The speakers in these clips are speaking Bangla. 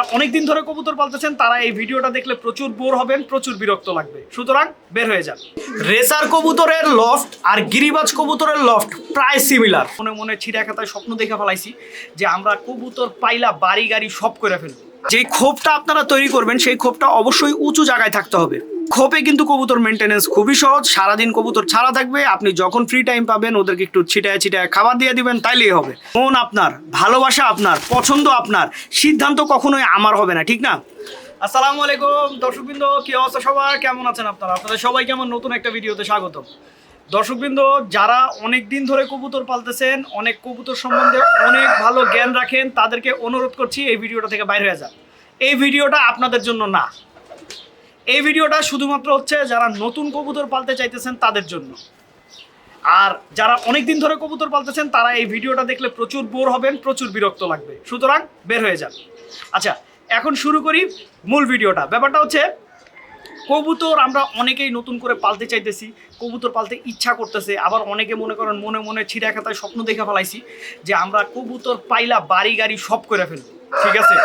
যারা অনেকদিন ধরে কবুতর পালতেছেন, তারা এই ভিডিওটা দেখলে প্রচুর বোর হবেন, প্রচুর বিরক্ত লাগবে। সুতরাং বের হয়ে যান। রেসার কবুতরের লফট আর গিরিবাজ কবুতরের লফট প্রায় সিমিলার মনে মনে ছিঁড়া খাতায় স্বপ্ন দেখে ফেলাইছি যে আমরা কবুতর পাইলা, বাড়ি, গাড়ি সব করে ফেলব। যে ক্ষোভটা আপনারা তৈরি করবেন, সেই ক্ষোভটা অবশ্যই উঁচু জায়গায় থাকতে হবে। খোপে কিন্তু কবুতর মেনটেনেন্স খুবই সহজ। সারাদিন কবুতর ছাড়া থাকবে। আপনি যখন ফ্রি টাইম পাবেন, ওদেরকে একটু ছিটায় ছিটায় খাবার দিয়ে দিবেন, তাইলেই হবে। মন আপনার, ভালোবাসা আপনার, পছন্দ আপনার, সিদ্ধান্ত কখনোই আমার হবে না, ঠিক না? আসসালামু আলাইকুম, দর্শকবৃন্দ, কি অবস্থা সবার? কেমন আছেন আপনারা? আপনাদের সবাইকে আমার নতুন একটা ভিডিওতে স্বাগতম। দর্শকবৃন্দ, যারা অনেক দিন ধরে কবুতর পালতেছেন, অনেক কবুতর সম্বন্ধে অনেক ভালো জ্ঞান রাখেন, তাদেরকে অনুরোধ করছি এই ভিডিওটা থেকে বাইরে হয়ে যান। এই ভিডিওটা আপনাদের জন্য না। এই ভিডিওটা শুধুমাত্র হচ্ছে যারা নতুন কবুতর পালতে চাইতেছেন তাদের জন্য। আর যারা অনেক দিন ধরে কবুতর পালতেছেন, তারা এই ভিডিওটা দেখলে প্রচুর বোর হবেন, প্রচুর বিরক্ত লাগবে। সুতরাং বের হয়ে যান। আচ্ছা এখন শুরু করি মূল ভিডিওটা। ব্যাপারটা হচ্ছে, কবুতর আমরা অনেকেই নতুন করে পালতে চাইতেছি, কবুতর পালতে ইচ্ছা করতেছে, আবার অনেকে মনে করেন মনে মনে ছিঁড়া খাতায় স্বপ্ন দেখে ফেলাইছি যে আমরা কবুতর পাইলা বাড়ি গাড়ি সব করে ফেলব। ঠিক আছে?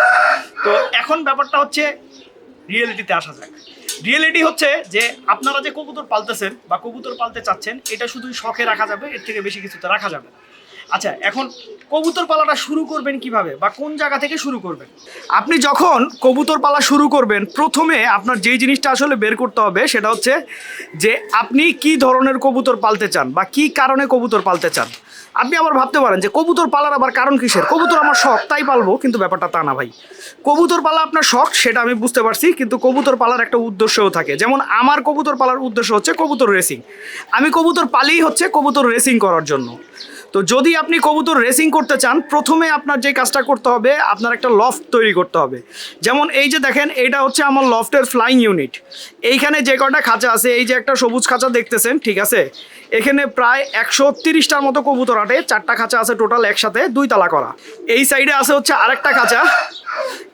তো এখন ব্যাপারটা হচ্ছে রিয়েলিটিতে আসা যাক। রিয়েলিটি হচ্ছে যে আপনারা যে কবুতর পালতেছেন বা কবুতর পালতে চাচ্ছেন, এটা শুধুই শখে রাখা যাবে, এর থেকে বেশি কিছুতে রাখা যাবে। আচ্ছা এখন কবুতর পালাটা শুরু করবেন কীভাবে বা কোন জায়গা থেকে শুরু করবেন আপনি যখন কবুতর পালা শুরু করবেন, প্রথমে আপনার যেই জিনিসটা আসলে বের করতে হবে সেটা হচ্ছে যে আপনি কি ধরনের কবুতর পালতে চান বা কি কারণে কবুতর পালতে চান আপনি আবার ভাবতে পারেন যে কবুতর পালার আবার কারণ কিসের? কবুতর আমার শখ, তাই পালবো, কিন্তু ব্যাপারটা তা না ভাই। কবুতর পালা আপনার শখ, সেটা আমি বুঝতে পারছি, কিন্তু কবুতর পালার একটা উদ্দেশ্যও থাকে। যেমন আমার কবুতর পালার উদ্দেশ্য হচ্ছে কবুতর রেসিং আমি কবুতর পালিই হচ্ছে কবুতর রেসিং করার জন্য। তো যদি আপনি কবুতর রেসিং করতে চান, প্রথমে আপনার যে কাজটা করতে হবে, আপনার একটা লফট তৈরি করতে হবে। যেমন এই যে দেখেন এইটা হচ্ছে আমার লফটের ফ্লাইং ইউনিট এইখানে যে কটা খাঁচা আছে, এই যে একটা সবুজ খাঁচা দেখতেছেন, ঠিক আছে? এখানে প্রায় একশো তিরিশটার মতো কবুতর আটে, চারটা খাঁচা আছে টোটাল একসাথে, দুই তালা করা। এই সাইডে আছে হচ্ছে আরেকটা খাঁচা।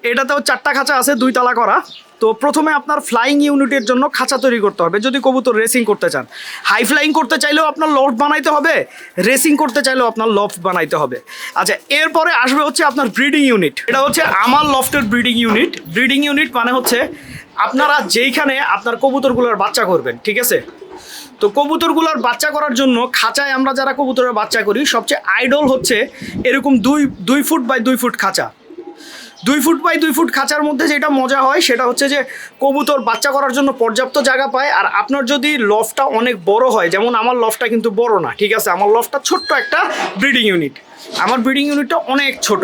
এটাতেও চারটা খাঁচা আছে, দুই তালা করা। তো প্রথমে আপনার ফ্লাইং ইউনিটের জন্য খাঁচা তৈরি করতে হবে। যদি কবুতর রেসিং করতে চান। হাই ফ্লাইং করতে চাইলেও আপনার লফট বানাইতে হবে। রেসিং করতে চাইলেও আপনার লফট বানাইতে হবে। আচ্ছা এরপরে আসবে হচ্ছে আপনার ব্রিডিং ইউনিট এটা হচ্ছে আমার লফটের ব্রিডিং ইউনিট ব্রিডিং ইউনিট মানে হচ্ছে আপনারা যেইখানে আপনার কবুতরগুলোর বাচ্চা করবেন, ঠিক আছে? তো কবুতরগুলোর বাচ্চা করার জন্য খাঁচায় আমরা যারা কবুতরের বাচ্চা করি, সবচেয়ে আইডল হচ্ছে এরকম দুই দুই ফুট বাই দুই ফুট খাঁচা। দুই ফুট বাই দুই ফুট খাঁচার মধ্যে যেটা মজা হয়, সেটা হচ্ছে যে কবুতর বাচ্চা করার জন্য পর্যাপ্ত জায়গা পায়। আর আপনার যদি লফটা অনেক বড় হয়, যেমন আমার লফটা কিন্তু বড় না, ঠিক আছে? আমার লফটা ছোট্ট একটা ব্রিডিং ইউনিট। আমার ব্রিডিং ইউনিটটা অনেক ছোট।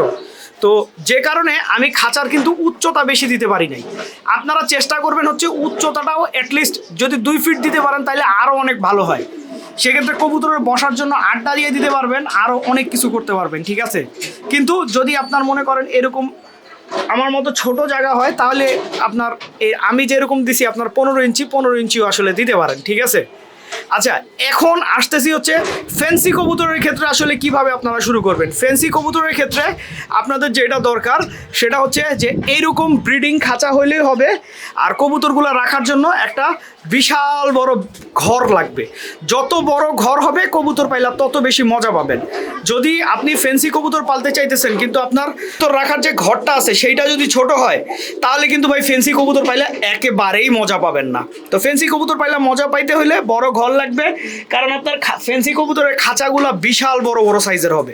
তো যে কারণে আমি খাঁচার কিন্তু উচ্চতা বেশি দিতে পারি নাই। আপনারা চেষ্টা করবেন হচ্ছে উচ্চতাটাও অ্যাটলিস্ট যদি দুই ফিট দিতে পারেন, তাহলে আরও অনেক ভালো হয়। সেক্ষেত্রে কবুতরের বসার জন্য আড্ডা দিয়ে দিতে পারবেন আরও অনেক কিছু করতে পারবেন, ঠিক আছে? কিন্তু যদি আপনার মনে করেন এরকম আমার মতো ছোট জায়গা হয়, তাহলে আপনার আমি যেরকম দিছি, আপনার পনেরো ইঞ্চি, পনেরো ইঞ্চিও আসলে দিতে পারেন, ঠিক আছে? আচ্ছা এখন আসতেছি হচ্ছে ফ্যান্সি কবুতরের ক্ষেত্রে আসলে কীভাবে আপনারা শুরু করবেন? ফ্যান্সি কবুতরের ক্ষেত্রে আপনাদের যেটা দরকার, সেটা হচ্ছে যে এইরকম ব্রিডিং খাঁচা হইলেই হবে, আর কবুতরগুলো রাখার জন্য একটা বিশাল বড় ঘর লাগবে। যত বড় ঘর হবে কবুতর পাইলা তত বেশি মজা পাবেন। যদি আপনি ফেন্সি কবুতর পালতে চাইতেছেন, কিন্তু আপনার তো রাখার যে ঘরটা আছে, সেইটা যদি ছোট হয়, তাহলে কিন্তু ভাই ফেন্সি কবুতর পাইলে একেবারেই মজা পাবেন না। তো ফেন্সি কবুতর পাইলে মজা পাইতে হলে বড় ঘর লাগবে। কারণ আপনার ফেন্সি কবুতরের খাঁচাগুলো বিশাল বড় বড় সাইজের হবে।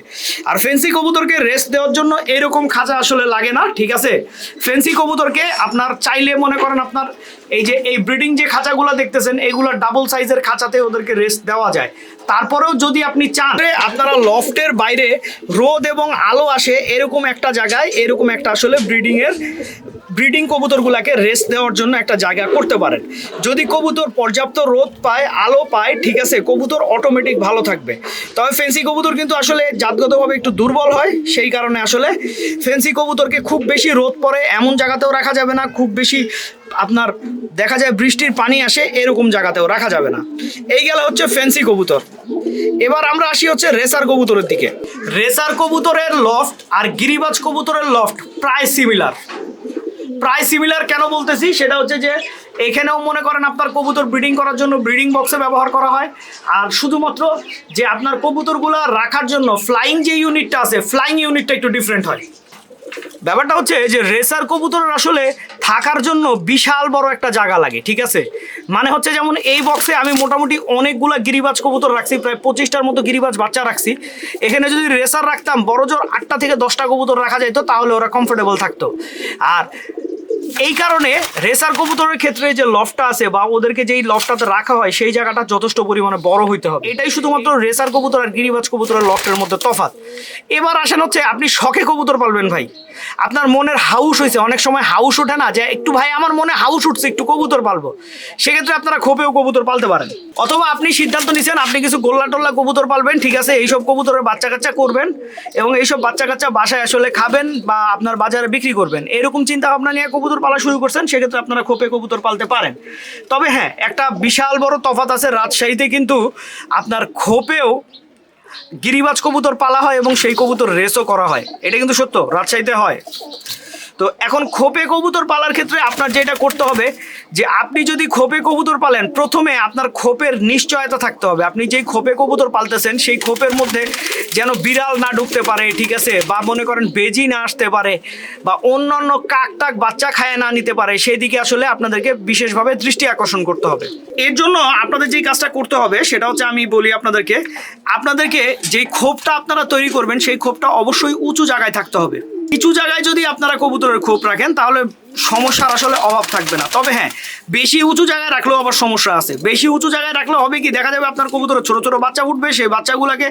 আর ফেন্সি কবুতরকে রেস্ট দেওয়ার জন্য এরকম খাঁচা আসলে লাগে না, ঠিক আছে? ফেন্সি কবুতরকে আপনার চাইলে মনে করেন আপনার এই যে এই ব্রিডিং যে খাঁচাগুলো দেখতেছেন, এগুলো ডাবল সাইজের খাঁচাতে ওদেরকে রেস্ট দেওয়া যায়। তারপরেও যদি আপনি চান, আপনারা লফটের বাইরে রোদ এবং আলো আসে এরকম একটা জায়গায়, এরকম একটা আসলে ব্রিডিং এর ব্রিডিং কবুতরগুলোকে রেস্ট দেওয়ার জন্য একটা জায়গা করতে পারেন। যদি কবুতর পর্যাপ্ত রোদ পায়, আলো পায়, ঠিক আছে, কবুতর অটোমেটিক ভালো থাকবে। তবে ফেন্সি কবুতর কিন্তু আসলে জাতগতভাবে একটু দুর্বল হয়, সেই কারণে আসলে ফেন্সি কবুতরকে খুব বেশি রোদ পড়ে, এমন জায়গাতেও রাখা যাবে না, খুব বেশি আপনার দেখা যায় বৃষ্টির পানি আসে, এরকম জায়গাতেও রাখা যাবে না। এই গেল হচ্ছে ফ্যান্সি কবুতর। এবার আমরা আসি হচ্ছে রেসার কবুতরের দিকে। রেসার কবুতরের লফট আর গিরিবাজ কবুতরের লফট প্রায় সিমিলার প্রায় সিমিলার কেন বলতেছি? সেটা হচ্ছে যে, এখানেও মনে করেন আপনার কবুতর ব্রিডিং করার জন্য ব্রিডিং বক্সে ব্যবহার করা হয়। আর শুধুমাত্র যে আপনার কবুতরগুলো রাখার জন্য ফ্লাইং যে ইউনিটটা আছে ফ্লাইং ইউনিটটা একটু ডিফারেন্ট হয়। ব্যাপারটা হচ্ছে যে রেসার কবুতরের আসলে থাকার জন্য বিশাল বড় একটা জায়গা লাগে, ঠিক আছে? মানে হচ্ছে যেমন এই বক্সে আমি মোটামুটি অনেকগুলো গিরিবাজ কবুতর রাখছি, প্রায় পঁচিশটার মতো গিরিবাজ বাচ্চা রাখছি। এখানে যদি রেসার রাখতাম বড় জোর আটটা থেকে দশটা কবুতর রাখা যেত তাহলে ওরা কমফোর্টেবল থাকতো। আর এই কারণে রেসার কবুতরের ক্ষেত্রে যে লফটা আছে বা ওদেরকে যেই লফটাতে রাখা হয়, সেই জায়গাটা যথেষ্ট পরিমাণে বড় হইতে হবে। এটাই শুধুমাত্র রেসার কবুতর আর গিরিবাজ কবুতরের লফটের মধ্যে তফাৎ। এবার আসেন হচ্ছে, আপনি শখে কবুতর পালবেন ভাই। আপনার মনের হাউস হয়েছে অনেক সময় হাউস ওঠে না যে, একটু ভাই, আমার মনে হাউস উঠছে, একটু কবুতর পালবো। সেক্ষেত্রে আপনারা খোপেও কবুতর পালতে পারেন। অথবা আপনি সিদ্ধান্ত নিছেন, আপনি কিছু গোল্লা টোল্লা কবুতর পালবেন, ঠিক আছে, এইসব কবুতরের বাচ্চা কাচ্চা করবেন এবং এইসব বাচ্চা কাচ্চা বাসায় আসলে খাবেন বা আপনার বাজারে বিক্রি করবেন। এরকম চিন্তা ভাবনা নিয়ে কবুতর পালা শুরু করছেন, সেক্ষেত্রে আপনারা খোপে কবুতর পালতে পারেন। তবে হ্যাঁ একটা বিশাল বড় তফাত আছে রাজশাহীতে কিন্তু আপনার খোপেও গিরিবাজ কবুতর পালা হয় এবং সেই কবুতর রেসও করা হয়। এটা কিন্তু সত্য, রাজশাহীতে হয়। তো এখন খোপে কবুতর পালার ক্ষেত্রে আপনার যেটা করতে হবে, যে আপনি যদি খোপে কবুতর পালেন, প্রথমে আপনার খোপের নিশ্চয়তা থাকতে হবে। আপনি যেই খোপে কবুতর পালতেছেন, সেই খোপের মধ্যে যেন বিড়াল না ঢুকতে পারে, ঠিক আছে? বা মনে করেন বেজি না আসতে পারে, বা অন্যান্য কাক টাক বাচ্চা খায় না নিতে পারে সেই দিকে আসলে আপনাদেরকে বিশেষভাবে দৃষ্টি আকর্ষণ করতে হবে। এর জন্য আপনাদের যেই কাজটা করতে হবে, সেটা হচ্ছে আমি বলি আপনাদেরকে আপনাদেরকে যেই ক্ষোভটা আপনারা তৈরি করবেন, সেই খোপটা অবশ্যই উঁচু জায়গায় থাকতে হবে। কিছু জায়গায় যদি আপনারা কবুতরের খোপ রাখেন, তাহলে সমস্যার আসলে অভাব থাকবে না। তবে হ্যাঁ বেশি উঁচু জায়গায় রাখলেও আবার সমস্যা আছে। বেশি উঁচু জায়গায় রাখলে হবে কি? দেখা যাবে আপনার কবুতরের ছোট ছোট বাচ্চা উঠবে, সেই বাচ্চাগুলোকে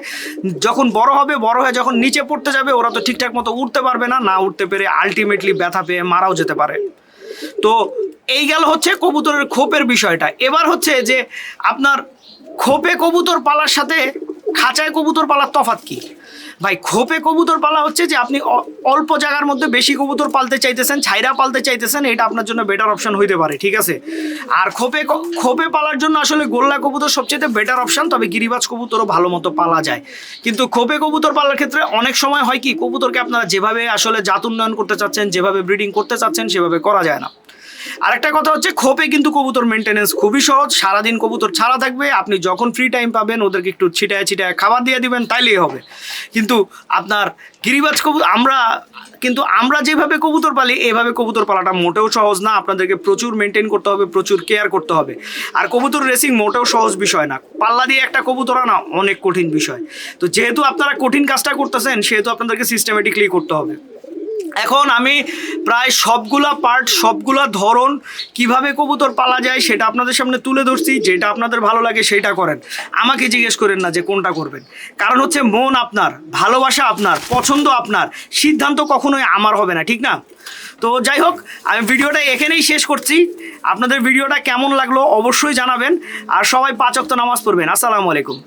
যখন বড় হবে, বড় হয়ে যখন নিচে পড়তে যাবে, ওরা তো ঠিকঠাক মতো উঠতে পারবে না না উঠতে পেরে আলটিমেটলি ব্যথা পেয়ে মারাও যেতে পারে। তো এই গেল হচ্ছে কবুতরের খোপের বিষয়টা। এবার হচ্ছে যে আপনার খোপে কবুতর পালার সাথে খাঁচায় কবুতর পালার তফাৎ কি? ভাই খোপে কবুতর পালা হচ্ছে যে আপনি অল্প জায়গার মধ্যে বেশি কবুতর পালতে চাইতেছেন, ছাইরা পালতে চাইতেছেন, এটা আপনার জন্য বেটার অপশন হইতে পারে, ঠিক আছে? আর খোপে খোপে পালার জন্য আসলে গোল্লা কবুতর সবচেয়ে বেটার অপশন তবে গিরিবাজ কবুতরও ভালো মতো পালা যায়। কিন্তু খোপে কবুতর পালার ক্ষেত্রে অনেক সময় হয় কি, কবুতরকে আপনারা যেভাবে আসলে জাত উন্নয়ন করতে চাচ্ছেন, যেভাবে ব্রিডিং করতে চাচ্ছেন, সেভাবে করা যায় না। আরেকটা কথা হচ্ছে, খোপে কিন্তু কবুতর মেনটেনেন্স খুবই সহজ, সারাদিন কবুতর ছাড়া থাকবে, আপনি যখন ফ্রি টাইম পাবেন, ওদেরকে একটু ছিটায় ছিটায় খাবার দিয়ে দিবেন, তাইলেই হবে। কিন্তু আপনার গিরিবাজ কবুতর আমরা কিন্তু আমরা যেভাবে কবুতর পালি, এভাবে কবুতর পালাটা মোটেও সহজ না। আপনাদেরকে প্রচুর মেনটেন করতে হবে, প্রচুর কেয়ার করতে হবে। আর কবুতর রেসিং মোটেও সহজ বিষয় না। পাল্লা দিয়ে একটা কবুতর আনা অনেক কঠিন বিষয়। তো যেহেতু আপনারা কঠিন কাজটা করতেছেন, সেহেতু আপনাদেরকে সিস্টেমেটিকলি করতে হবে। এখন আমি প্রায় সবগুলা পার্ট সবগুলা ধরন কীভাবে কবুতর পালা যায় সেটা আপনাদের সামনে তুলে ধরছি। যেটা আপনাদের ভালো লাগে সেটা করেন। আমাকে জিজ্ঞেস করেন না যে কোনটা করবেন। কারণ হচ্ছে মন আপনার, ভালোবাসা আপনার, পছন্দ আপনার, সিদ্ধান্ত কখনোই আমার হবে না, ঠিক না? তো যাই হোক, আমি ভিডিওটা এখানেই শেষ করছি। আপনাদের ভিডিওটা কেমন লাগল অবশ্যই জানাবেন। আর সবাই পাঁচ অক্ত নামাজ পড়বেন। আসসালামু আলাইকুম।